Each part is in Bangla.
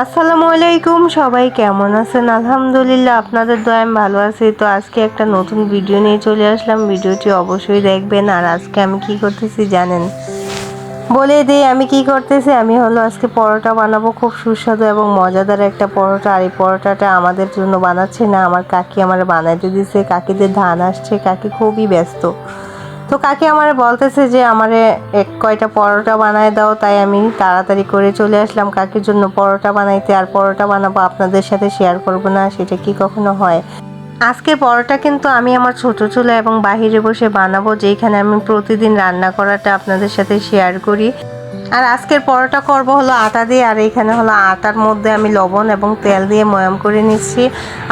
আসসালামু আলাইকুম, সবাই কেমন আছেন? আলহামদুলিল্লাহ, আপনাদের দয়া আমি ভালো আছি। তো আজকে একটা নতুন ভিডিও নিয়ে চলে আসলাম। ভিডিওটি অবশ্যই দেখবেন। আর আজকে আমি কি করতেছি জানেন? বলে দিই, আমি কি করতেছি? আমি হলো আজকে পরোটা বানাবো। খুব সুস্বাদু এবং মজাদার একটা পরোটা। আর এই পরোটাটা আমাদের জন্য বানাচ্ছে না। আমার কাকি আমার বানাইতে দিছে। কাকিদের ধান আসছে। কাকি খুবই ব্যস্ত। তো কাকি আমার বলতেছে যে আমারে এক কয়টা পরোটা বানায় দাও, তাই আমি তাড়াতাড়ি করে চলে আসলাম কাকির জন্য পরোটা বানাইতে। আর পরোটা বানাবো আপনাদের সাথে শেয়ার করব না, সেটা কি কখনো হয়? আজকে পরোটা কিন্তু আমি আমার ছোট চুলা এবং বাহিরে বসে বানাবো, যেখানে আমি প্রতিদিন রান্না করাটা আপনাদের সাথে শেয়ার করি। আর আজকের পরোটা করব হলো আটা দিয়ে, আর এখানে হলো আটার মধ্যে আমি লবণ এবং তেল দিয়ে ময়াম করে নিচ্ছি।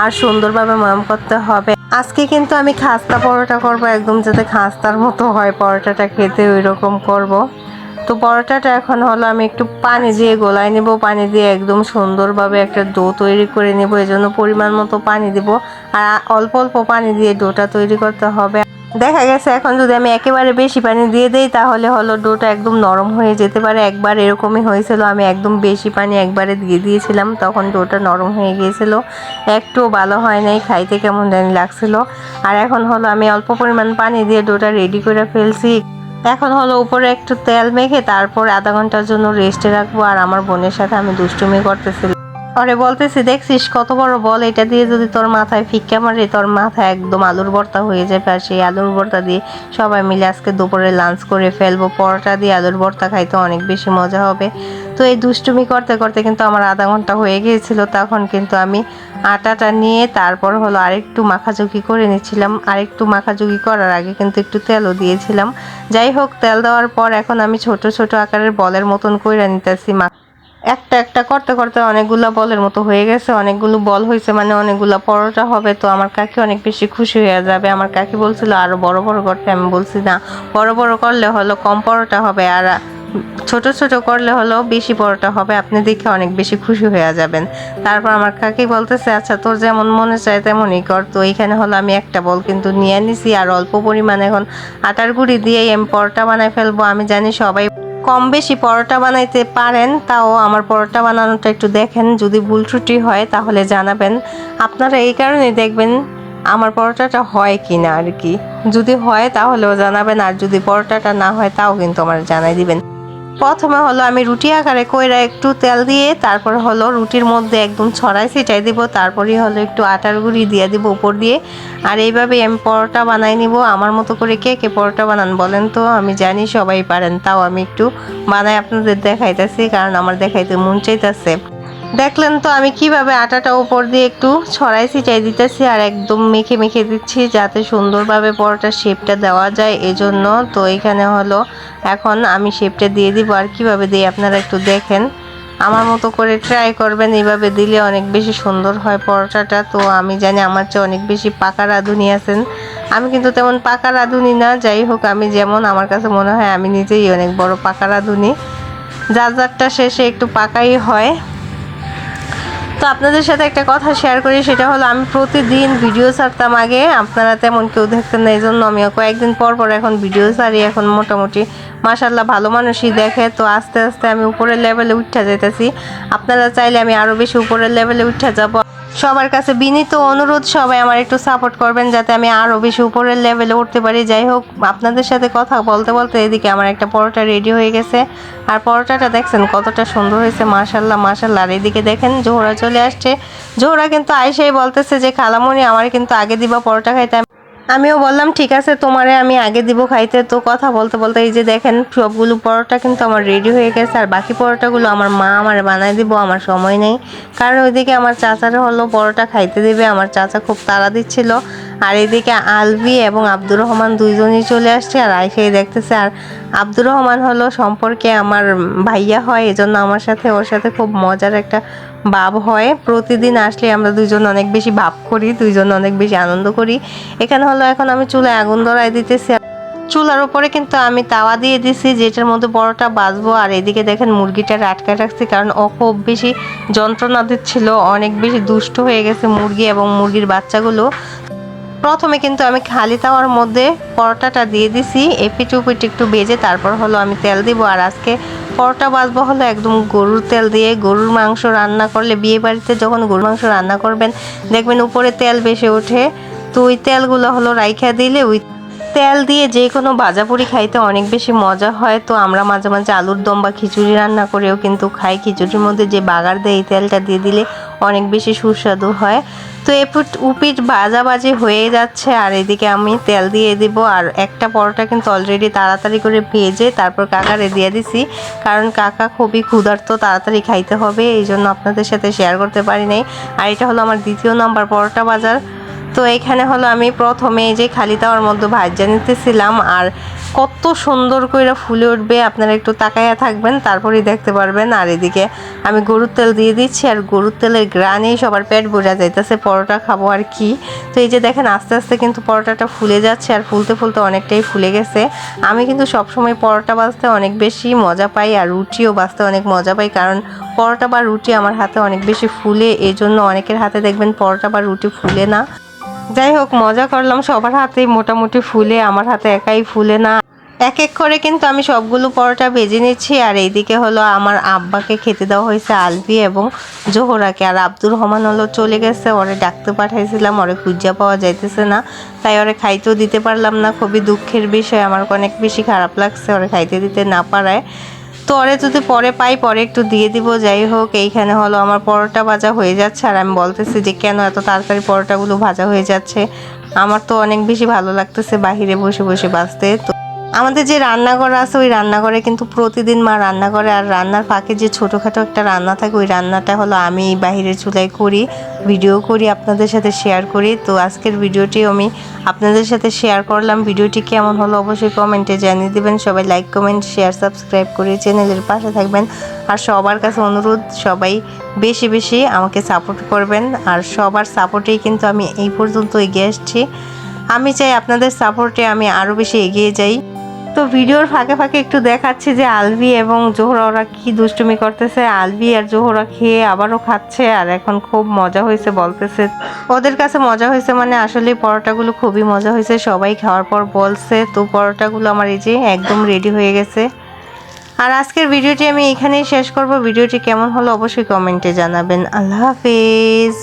আর সুন্দরভাবে ময়াম করতে হবে। আজকে কিন্তু আমি খাস্তা পরোটা করব, একদম যাতে খাস্তার মতো হয়, পরোটাটা খেতে ওই রকম করব। তো পরোটাটা এখন হলো আমি একটু পানি দিয়ে গোলায় নেব, পানি দিয়ে একদম সুন্দরভাবে একটা ডো তৈরি করে নেব জন্য পরিমাণ মতো পানি দেবো। আর অল্প অল্প পানি দিয়ে ডোটা তৈরি করতে হবে। দেখা গেছে এখন যদি আমি একেবারে বেশি পানি দিয়ে দেই, তাহলে হলো ডোটা একদম নরম হয়ে যেতে পারে। একবার এরকমই হয়েছিল, আমি একদম বেশি পানি একবারে দিয়ে দিয়েছিলাম, তখন ডোটা নরম হয়ে গিয়েছিল। একটু ভালো হয় নাই, খাইতে কেমন জানি লাগছিল। আর এখন হলো আমি অল্প পরিমাণ পানি দিয়ে ডোটা রেডি করে ফেলছি। এখন হলো উপরে একটু তেল মেখে তারপর আধা ঘণ্টার জন্য রেস্টে রাখব, আর আমার বোনের সাথে আমি দুষ্টুমি করতেছি আরে বলতেছি, দেখছিস কত বড় বল এটা দিয়ে যদি তোর মাথায় ফিক্কা মারে, তোর মাথা একদম আলুর ভর্তা হয়ে যাবে। আর সেই আলুর ভর্তা দিয়ে সবাই মিলে আজকে দুপুরে লাঞ্চ করে ফেলব। পরোটা দিয়ে আলুর ভর্তা খাইতে অনেক বেশি মজা হবে। তো এই দুষ্টুমি করতে করতে কিন্তু আমার আধা ঘণ্টা হয়ে গিয়েছিল। তখন কিন্তু আমি আটাটা নিয়ে তারপর হলো আরেকটু মাখাচুকি করে নিচ্ছিলাম। আরেকটু মাখাচুকি করার আগে কিন্তু একটু তেলও দিয়েছিলাম। যাই হোক, তেল দেওয়ার পর এখন আমি ছোট ছোট আকারের বলের মতন কইরা নিতেছি একটা একটা করতে করতে অনেকগুলো বলের মতো হয়ে গেছে, অনেকগুলো বল হয়েছে মানে অনেকগুলো পরোটা হবে, তো আমার কাকি অনেক বেশি খুশি হয়ে যাবে। আমার কাকি বলছিল, আরও বড় বড় করতে। আমি বলছি, না, বড় বড় করলে হলো কম পরোটা হবে, আর ছোট ছোট করলে হলো বেশি পরোটা হবে, আপনি দেখে অনেক বেশি খুশি হয়ে যাবেন। তারপর আমার কাকি বলতেছে আচ্ছা তোর যেমন মনে চায় তেমনই কর। তো এইখানে হলো আমি একটা বল কিন্তু নিয়ে নিছি, আর অল্প পরিমাণে এখন আটার গুঁড়ি দিয়েই আমি পরোটা বানাই ফেলব। আমি জানি সবাই কম বেশি পরোটা বানাইতে পারেন, তাও আমার পরোটা বানানোটা একটু দেখেন, যদি ভুল ত্রুটি হয় তাহলে জানাবেন। আপনারা এই কারণে দেখবেন আমার পরোটাটা হয় কি না আর কি। যদি হয় তাহলেও জানাবেন, আর যদি পরোটাটা না হয় তাও কিন্তু আমার জানাই দিবেন। প্রথমে হলো আমি রুটি আকারে কইরা একটু তেল দিয়ে, তারপর হলো রুটির মধ্যে একদম ছড়াই ছিটাই দিব তারপরে হলো একটু আটার গুঁড়ি দিয়ে দিব উপর দিয়ে। আর এইভাবে আমি পরোটা বানাই নিব, আমার মতো করে কে কে পরোটা বানান বলেন তো? আমি জানি সবাই পারেন, তাও আমি একটু বানাই আপনাদের দেখাইতেছি, কারণ আমার দেখাইতে মন চাইতেছে। দেখলেন তো আমি কীভাবে আটাটা উপর দিয়ে একটু ছড়াই ছিটাই দিতেছি আর একদম মেখে মেখে দিচ্ছি যাতে সুন্দরভাবে পরোটার শেপটা দেওয়া যায় এজন্য। তো এখানে হলো, এখন আমি শেপটা দিয়ে দিব আর কীভাবে দিই আপনারা একটু দেখেন। আমার মতো করে ট্রাই করবেন, এইভাবে দিলে অনেক বেশি সুন্দর হয় পরোটাটা। তো আমি জানি আমার চেয়ে অনেক বেশি পাকা রাঁধুনি আছেন। আমি কিন্তু তেমন পাকা রাঁধুনি না, যাই হোক আমি যেমন, আমার কাছে মনে হয় আমি নিজেই অনেক বড় পাকা রাঁধুনি। যার যারটা শেষে একটু পাকাই হয়। তো আপনাদের সাথে একটা কথা শেয়ার করি, সেটা হলো আমি প্রতিদিন ভিডিও ছাড়তাম আগে, আপনারা তেমন কেউ দেখতেন না এই জন্য আমি কয়েকদিন পর পর এখন ভিডিও ছাড়ি, এখন মোটামুটি মাসাল্লাহ ভালো মানুষই দেখে। তো আস্তে আস্তে আমি উপরের লেভেলে উঠা যেতেছি আপনারা চাইলে আমি আরও বেশি উপরের লেভেলে উঠা যাব। সবার কাছে বিনীত অনুরোধ, সবাই আমার একটু সাপোর্ট করবেন যাতে আমি আরও বেশি উপরের লেভেলে উঠতে পারি। যাই হোক, আপনাদের সাথে কথা বলতে বলতে এদিকে আমার একটা পরোটা রেডি হয়ে গেছে। আর পরোটাটা দেখছেন কতটা সুন্দর হয়েছে মাশাল্লাহ মাশাল্লাহ আর এদিকে দেখেন জোহরা চলে আসছে। জোহরা কিন্তু আইসাই বলতেছে যে খালামণি আমার কিন্তু আগে দিবা পরোটা খাইতে। আমিও বললাম, ঠিক আছে, তোমারে আমি আগে দিব খাইতে। তো কথা বলতে বলতে এই যে দেখেন, সবগুলো পরোটা কিন্তু আমার রেডি হয়ে গেছে। আর বাকি পরোটাগুলো আমার মা আমার বানায় দিব, আমার সময় নেই। কারণ ওইদিকে আমার চাচারা হলো পরোটা খাইতে দিবে, আমার চাচা খুব তাড়া দিচ্ছিল। আর এদিকে আলভি এবং আব্দুর রহমান দুইজনই চলে আসছে আর আইসাই দেখতেছে, আর আব্দুর রহমান হলো সম্পর্কে আমার ভাইয়া হয়, এজন্য আমার সাথে, ওর সাথে খুব মজার একটা ভাব হয়। প্রতিদিন আসলে আমরা দুজন অনেক বেশি ভাব করি, দুইজন অনেক বেশি আনন্দ করি। এখানে হলো, এখন আমি চুলে আগুন ধরাই দিতেছি। চুলার উপরে কিন্তু আমি তাওয়া দিয়ে দিছি, যেটার মধ্যে বড়টা বাজবো। আর এদিকে দেখেন মুরগিটা আটকায় রাখছি, কারণ ও খুব বেশি যন্ত্রণা দিচ্ছিল, অনেক বেশি দুষ্ট হয়ে গেছে মুরগি এবং মুরগির বাচ্চাগুলো। প্রথমে কিন্তু আমি খালি তাওয়ার মধ্যে পরোটাটা দিয়ে দিছি এপিট উপিট একটু বেজে তারপর হলো আমি তেল দিব। আর আজকে পরোটা বাজবো হলো একদম গরুর তেল দিয়ে, গরুর মাংস রান্না করলে বিয়ে বাড়িতে যখন গরুর মাংস রান্না করবেন, দেখবেন উপরে তেল বেশি ওঠে। তো ওই তেলগুলো হলো রাইখা দিলে ওই তেল দিয়ে যে কোনো ভাজাপুরি খাইতে অনেক বেশি মজা হয়। তো আমরা মাঝে মাঝে আলুর দম বা খিচুড়ি রান্না করেও কিন্তু খাই। খিচুড়ির মধ্যে যে বাগার দেয়, এই তেলটা দিয়ে দিলে অনেক বেশি সুস্বাদু হয়। তো এপুট উপিট বাজাবাজি হয়ে যাচ্ছে আর এদিকে আমি তেল দিয়ে দিব আর একটা পরোটা কিন্তু অলরেডি তাড়াতাড়ি করে ভেজে তারপর কাকারে দিয়ে দিছি। কারণ কাকা খুবই ক্ষুধার্ত, তাড়াতাড়ি খাইতে হবে এই জন্য আপনাদের সাথে শেয়ার করতে পারি নাই। আর এটা হলো আমার দ্বিতীয় নাম্বার পরোটা বাজার। তো এখানে হলো আমি প্রথমে যে খালি তাওয়ার মধ্যে ভাজা নিতেছিলাম, আর কত সুন্দর করে ফুলে উঠবে, আপনারা একটু তাকাইয়া থাকবেন, তারপরেই দেখতে পারবেন। আর এদিকে আমি গরুর তেল দিয়ে দিচ্ছি, আর গরুর তেলের গ্রানেই সবার পেট বোঝা যাইতেছে, পরোটা খাব আর কি। তো এই যে দেখেন, আস্তে আস্তে কিন্তু পরোটাটা ফুলে যাচ্ছে, আর ফুলতে ফুলতে অনেকটাই ফুলে গেছে। আমি কিন্তু সবসময় পরোটা বাজতে অনেক বেশি মজা পাই, আর রুটিও বাজতে অনেক মজা পাই, কারণ পরোটা বা রুটি আমার হাতে অনেক বেশি ফুলে এই জন্য অনেকের হাতে দেখবেন পরোটা বা রুটি ফুলে না। যাই হোক, মজা করলাম। সবার হাতেই মোটামুটি ফুলে, আমার হাতে একাই ফুলে না। এক এক করে কিন্তু আমি সবগুলো পরোটা ভেজে নিচ্ছি। আর এইদিকে হলো আমার আব্বাকে খেতে দেওয়া হয়েছে আলবি এবং জোহরাকে। আর আব্দুর রহমান হলো চলে গেছে, ওরে ডাকতে পাঠাইছিলাম, ওরে খুঁজা পাওয়া যাইতেছে না। তাই ওরে খাইতেও দিতে পারলাম না, খুবই দুঃখের বিষয়। আমার অনেক বেশি খারাপ লাগছে, ওরে খাইতে দিতে না পারায়। তো ওরে যদি পরে পাই, পরে একটু দিয়ে দিব। যাই হোক, এইখানে হলো আমার পরোটা ভাজা হয়ে যাচ্ছে। আর আমি বলতেছি যে, কেন এত তাড়াতাড়ি পরোটাগুলো ভাজা হয়ে যাচ্ছে? আমার তো অনেক বেশি ভালো লাগতেছে বাহিরে বসে বসে বাঁচতে তো আমাদের যে রান্নাঘর আছে, ওই রান্নাঘরে কিন্তু প্রতিদিন মা রান্না করে। আর রান্নার ফাঁকে যে ছোটোখাটো একটা রান্না থাকে, ওই রান্নাটা হলো আমি বাহিরের চুলায় করি, ভিডিও করি, আপনাদের সাথে শেয়ার করি। তো আজকের ভিডিওটি আমি আপনাদের সাথে শেয়ার করলাম। ভিডিওটি কেমন হলো অবশ্যই কমেন্টে জানিয়ে দেবেন। সবাই লাইক কমেন্ট শেয়ার সাবস্ক্রাইব করে চ্যানেলের পাশে থাকবেন। আর সবার কাছে অনুরোধ, সবাই বেশি বেশি আমাকে সাপোর্ট করবেন। আর সবার সাপোর্টেই কিন্তু আমি এই পর্যন্ত এগিয়ে আসছি। আমি চাই আপনাদের সাপোর্টে আমি আরও বেশি এগিয়ে যাই। তো ভিডিওর ফাঁকে ফাঁকে একটু দেখাচ্ছি যে আলবি এবং জোহরা, ওরা কি দুষ্টুমি করতেছে। আলবি আর জোহরা খেয়ে আবারও খাচ্ছে আর এখন খুব মজা হয়েছে বলতেছে। ওদের কাছে মজা হয়েছে মানে আসলে পরোটাগুলো খুবই মজা হয়েছে। সবাই খাওয়ার পর বলছে, তো পরোটাগুলো আমার এই যে একদম রেডি হয়ে গেছে। আর আজকের ভিডিওটি আমি এখানেই শেষ করব। ভিডিওটি কেমন হলো অবশ্যই কমেন্টে জানাবেন। আল্লাহ হাফেজ।